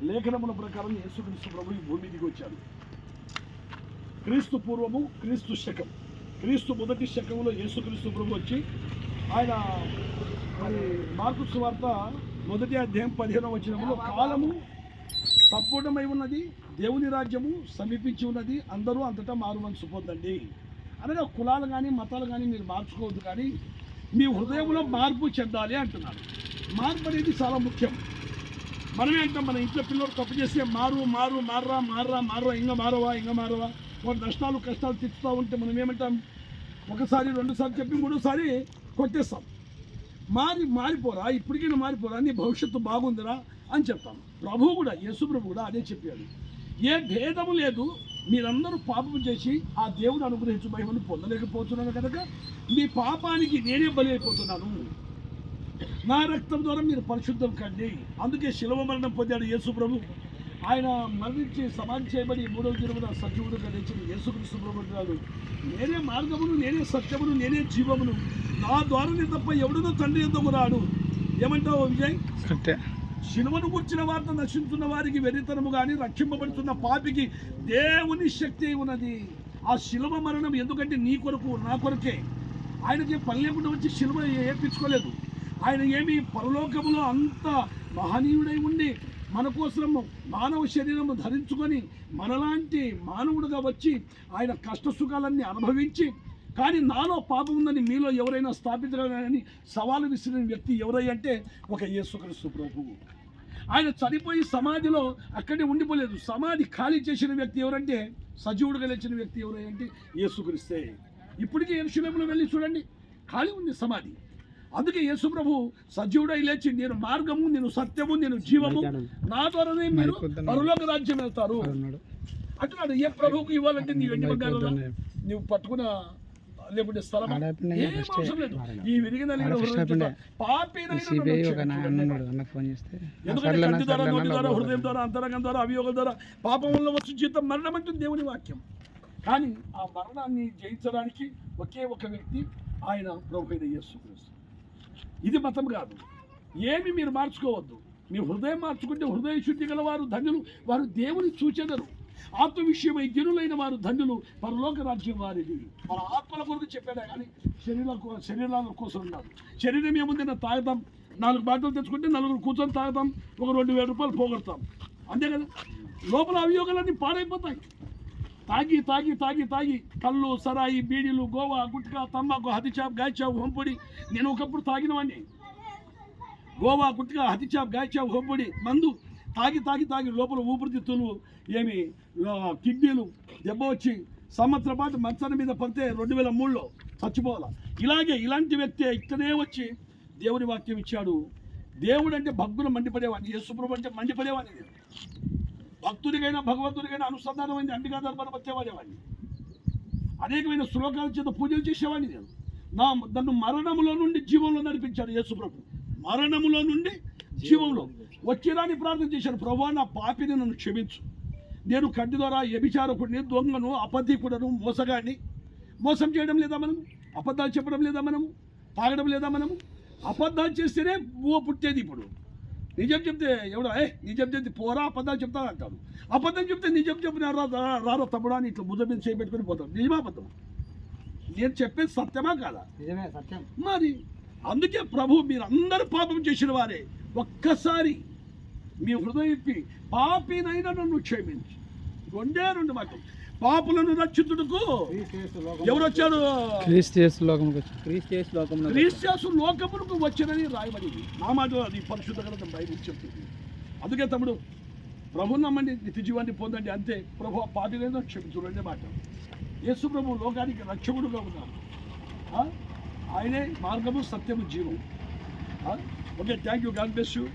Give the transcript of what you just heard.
లేఖనముల ప్రకారం యేసుక్రీస్తు ప్రభు ఈ భూమి దిగి వచ్చాడు. క్రీస్తు పూర్వము క్రీస్తు శకం. క్రీస్తు మొదటి శకంలో యేసుక్రీస్తు ప్రభు వచ్చి ఆయన మరి మార్కు వార్త మొదటి అధ్యాయం పదిహేనవ వచ్చినప్పుడు కాలము సంపూర్ణమై ఉన్నది దేవుని రాజ్యము సమీపించి ఉన్నది అందరూ అంతటా మారు మనసు పొందండి అనగా కులాలు కానీ మతాలు కానీ మీరు మార్చుకోవద్దు కానీ మీ హృదయంలో మార్పు చెందాలి అంటున్నారు మార్పు అనేది చాలా ముఖ్యం. మనమే అంటాం మన ఇంట్లో పిల్లలు తప్పు చేస్తే మారు మారు మారరా మారరా మారరా ఇంకా మారవా ఇంకా మారవా. వాడు నష్టాలు కష్టాలు తెచ్చుతూ ఉంటే మనం ఏమంటాం? ఒకసారి రెండుసార్లు చెప్పి మూడోసారి కొట్టేస్తాం. మారి మారిపోరా ఇప్పటికైనా మారిపోరా నీ భవిష్యత్తు బాగుందిరా అని చెప్తాం. ప్రభు కూడా యేసు ప్రభు కూడా అదే చెప్పాడు. ఏ భేదము లేదు మీరందరూ పాపం చేసి ఆ దేవుడు అనుగ్రహించు మహిమను పొందలేకపోతున్నాను కనుక మీ పాపానికి నేనే బలి అయిపోతున్నాను. నా రక్తం ద్వారా మీరు పరిశుద్ధం కండి. అందుకే శిలవ మరణం పొందాడు యేసు ప్రభు. ఆయన మరణించి సమాధి చేయబడి మూడవ దినమున సజీవుడుగా లేచిన యేసుక్రీస్తు ప్రభు అంటున్నాడు నేనే మార్గమును నేనే సత్యమును నేనే జీవమును. నా ద్వారానే తప్ప ఎవడునో తండ్రి ఎందుకు రాడు ఏమంటావు విజయ్? శిలువను గుర్చిన వార్త నశించున్న వారికి వెరితనము కానీ రక్షింపబడుతున్న పాపికి దేవుని శక్తి ఉన్నది. ఆ శిలువ మరణం ఎందుకంటే నీ కొరకు నా కొరకే. ఆయనకి పని లేకుండా వచ్చి శిలువ ఏపించుకోలేదు ఆయన ఏమి పరలోకములో అంత మహనీయుడై ఉండి మన కోసం మానవ శరీరము ధరించుకొని మనలాంటి మానవుడుగా వచ్చి ఆయన కష్ట సుఖాలన్నీ అనుభవించి కానీ నాలో పాపం ఉందని మీలో ఎవరైనా స్థాపించగలని సవాలు విసిరిన వ్యక్తి ఎవరై అంటే ఒక యేసుక్రీస్తు ప్రభువు ఆయన చనిపోయి సమాధిలో అక్కడే ఉండిపోలేదు. సమాధి ఖాళీ చేసిన వ్యక్తి ఎవరంటే సజీవుడుగా లేచిన వ్యక్తి ఎవరై అంటే యేసుక్రీస్తే. ఇప్పటికీ ఎరుశలేములో వెళ్ళి చూడండి ఖాళీ ఉంది సమాధి. అందుకే యేసు ప్రభు సజీవుడై లేచి నేను మార్గము నేను సత్యము నేను జీవము నా ద్వారానే మీరు పరలోక రాజ్యం వెళ్తారు. అంటున్నాడు ఏ ప్రభువుకు ఇవ్వాలంటే నీ వెండి బంగారంలో నువ్వు పట్టుకున్న లేకుంటే స్థలం ఈ విరిగిన ద్వారా ద్వారా హృదయం ద్వారా అంతరంగం ద్వారా అభియోగం ద్వారా పాపం వల్ల వచ్చి జీతం మరణం అంటుంది దేవుని వాక్యం. కానీ ఆ మరణాన్ని జయించడానికి ఒకే ఒక వ్యక్తి ఆయన ప్రభు అయిన ఇది మతం కాదు. ఏమి మీరు మార్చుకోవద్దు. మీ హృదయం మార్చుకుంటే హృదయ శుద్ధి గల వారు ధన్యులు వారు దేవుని సూచెదరు ఆత్మ విషయమై దినులైన వారు ధన్యులు పరలోక రాజ్యం వారిది. మన ఆత్మల కొరకు చెప్పాడే కానీ శరీరాల శరీరాల కోసం ఉన్నారు శరీరం ఏముందైనా తాగుతాం. నాలుగు బాటలు తెచ్చుకుంటే నలుగురు కూర్చొని తాగుతాం. ఒక రెండు వేల రూపాయలు పోగొడతాం. అంతే కదా? లోపల అభియోగాలన్నీ పాడైపోతాయి. తాగి తాగి తాగి తాగి. కళ్ళు సరాయి బీడీలు గోవా గుట్కా తమ్మాకు హతిచాప్ గాయచావు హంపుడి. నేను ఒకప్పుడు తాగినవాడిని గోవా గుట్కా హతిచాప్ గాయచావు హంపుడి. మందు. తాగి తాగి తాగి లోపల ఊపిరితిత్తులు ఏమి? కిడ్నీలు. దెబ్బ వచ్చి సంవత్సరం పాటు మంచం మీద పడితే రెండు వేల మూడులో చచ్చిపోవాలి? ఇలాగే ఇలాంటి వ్యక్తి ఇక్కడే వచ్చి దేవుని వాక్యం ఇచ్చాడు. దేవుడు అంటే భక్తులు మండిపడేవాడిని. యేసుప్రభు అంటే మండిపడేవాడిని. భక్తుడికైనా భగవంతుడికైనా అనుసంధానమైంది. అంబికా దర్బారు వచ్చేవాడేవాడిని. అనేకమైన శ్లోకాల చేత పూజలు చేసేవాడిని నేను. నా నన్ను మరణములో నుండి జీవంలో నడిపించాడు యేసుప్రభు మరణములో నుండి జీవంలో. వచ్చిరాని ప్రార్థన చేశాను ప్రభు నా పాపిని నన్ను క్షమించు. నేను కంటి ద్వారా వ్యభిచారకుడిని దొంగను అపధికుడను మోసగాన్ని మోసం చేయడం లేదా మనం? అబద్ధాలు చెప్పడం లేదా మనము తాగడం లేదా మనము అబద్ధాలు చేస్తేనే ఓ పుట్టేది ఇప్పుడు. నిజం చెప్తే ఎవడో? ఏ నిజం చెప్తే పోరా అబద్ధాలు చెప్తాను అంటాడు అబద్ధం చెప్తే నిజం చెప్పిన రారా తమ్ముడా అని ఇట్లా ముద్ద మీద చేపెట్టుకుని పోతాం. నిజమా అబద్ధం నేను చెప్పేది సత్యమా కాదా? నిజమే సత్యం. మరి అందుకే ప్రభు మీరు అందరూ పాపం చేసిన వారే. ఒక్కసారి మీ హృదయం ఇప్పి పాపినైనా నన్ను క్షమించు. రెండే రెండు మాటలు పాపులను రక్షితుడుకు ఎవరు వచ్చాడు క్రీస్తు వచ్చి క్రీస్తు లోకములకు వచ్చినని రాయబడింది. నా మాట అది పరిశుద్ధ గ్రంథం బైబిల్ చెప్తుంది. అందుకే తమ్ముడు ప్రభు నమ్మండి నిత్య జీవాన్ని పొందండి అంతే. ప్రభు క్షమించు రెండే మాట. యేసు ప్రభు లోకానికి రక్షకుడుగా ఉన్నారు. ఆ? ఆయనే మార్గము సత్యము జీవం. Okay thank you. God bless you.